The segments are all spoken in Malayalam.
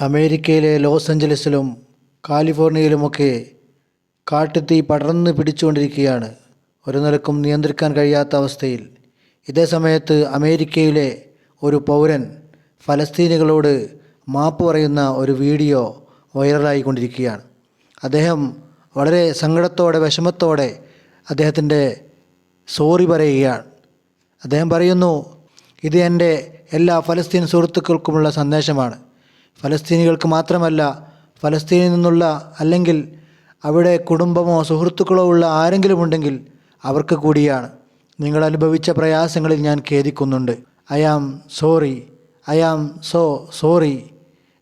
അമേരിക്കയിലെ ലോസ് ഏഞ്ചലസിലും കാലിഫോർണിയയിലുമൊക്കെ കാട്ടുതീ പടർന്ന് പിടിച്ചുകൊണ്ടിരിക്കുകയാണ്. ഒരു നിലക്കും നിയന്ത്രിക്കാൻ കഴിയാത്ത അവസ്ഥയിൽ. ഇതേ സമയത്ത് അമേരിക്കയിലെ ഒരു പൗരൻ ഫലസ്തീനികളോട് മാപ്പ് പറയുന്ന ഒരു വീഡിയോ വൈറലായിക്കൊണ്ടിരിക്കുകയാണ്. അദ്ദേഹം വളരെ സങ്കടത്തോടെ വിഷമത്തോടെ അദ്ദേഹത്തിന്റെ സോറി പറയുകയാണ്. അദ്ദേഹം പറയുന്നു ഇത് എന്റെ എല്ലാ ഫലസ്തീൻ സുഹൃത്തുക്കൾക്കുമുള്ള സന്ദേശമാണ്. ഫലസ്തീനികൾക്ക് മാത്രമല്ല ഫലസ്തീനിൽ നിന്നുള്ള അല്ലെങ്കിൽ അവിടെ കുടുംബമോ സുഹൃത്തുക്കളോ ഉള്ള ആരെങ്കിലും ഉണ്ടെങ്കിൽ അവർക്ക് കൂടിയാണ്. നിങ്ങൾ അനുഭവിച്ച പ്രയാസങ്ങളിൽ ഞാൻ ഖേദിക്കുന്നുണ്ട്. I am sorry I am so sorry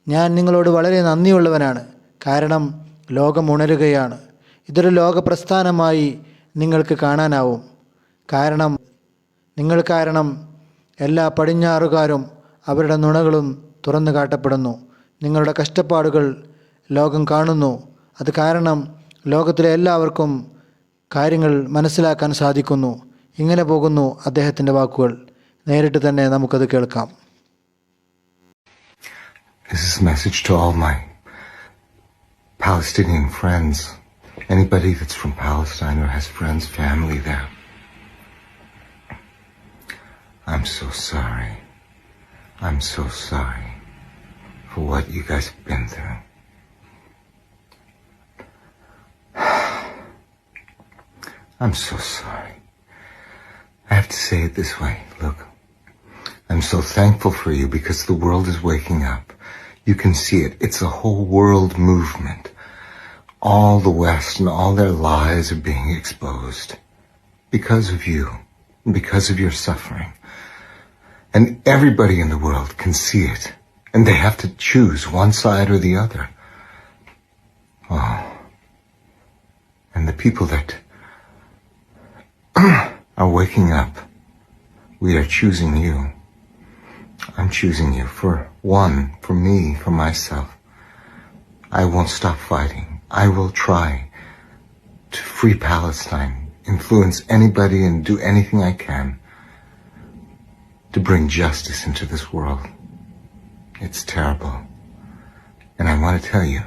ഞാൻ നിങ്ങളോട് വളരെ നന്ദിയുള്ളവനാണ്. കാരണം ലോകം ഉണരുകയാണ്. ഇതൊരു ലോക പ്രസ്ഥാനമായി നിങ്ങൾക്ക് കാണാനാവും. കാരണം നിങ്ങൾ കാരണം എല്ലാ പടിഞ്ഞാറുകാരും അവരുടെ നുണകളും തുറന്നു കാട്ടപ്പെടുന്നു നിങ്ങളുടെ കഷ്ടപ്പാടുകൾ ലോകം കാണുന്നു അത് കാരണം ലോകത്തിലെ എല്ലാവർക്കും കാര്യങ്ങൾ മനസ്സിലാക്കാൻ സാധിക്കുന്നു ഇങ്ങനെ പോകുന്നു അദ്ദേഹത്തിന്റെ വാക്കുകൾ നേരിട്ട് തന്നെ നമുക്കത് കേൾക്കാം This is a message to all my Palestinian friends. Anybody that's from Palestine or has friends, family there. I'm so sorry. I'm so sorry for what you guys have been through. I'm so sorry. I have to say it this way. Look, I'm so thankful for you because the world is waking up. You can see it. It's a whole world movement. All the West and all their lies are being exposed because of you, because of your suffering. And everybody in the world can see it. And they have to choose one side or the other. Oh. And the people that are waking up, we are choosing you. I'm choosing you for one, for me, for myself. I won't stop fighting. I will try to free Palestine, influence anybody and do anything I can to bring justice into this world. It's terrible. And I want to tell you,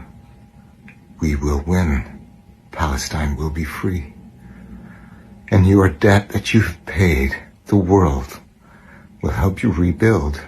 we will win. Palestine will be free. And your debt that you've paid, the world, will help you rebuild.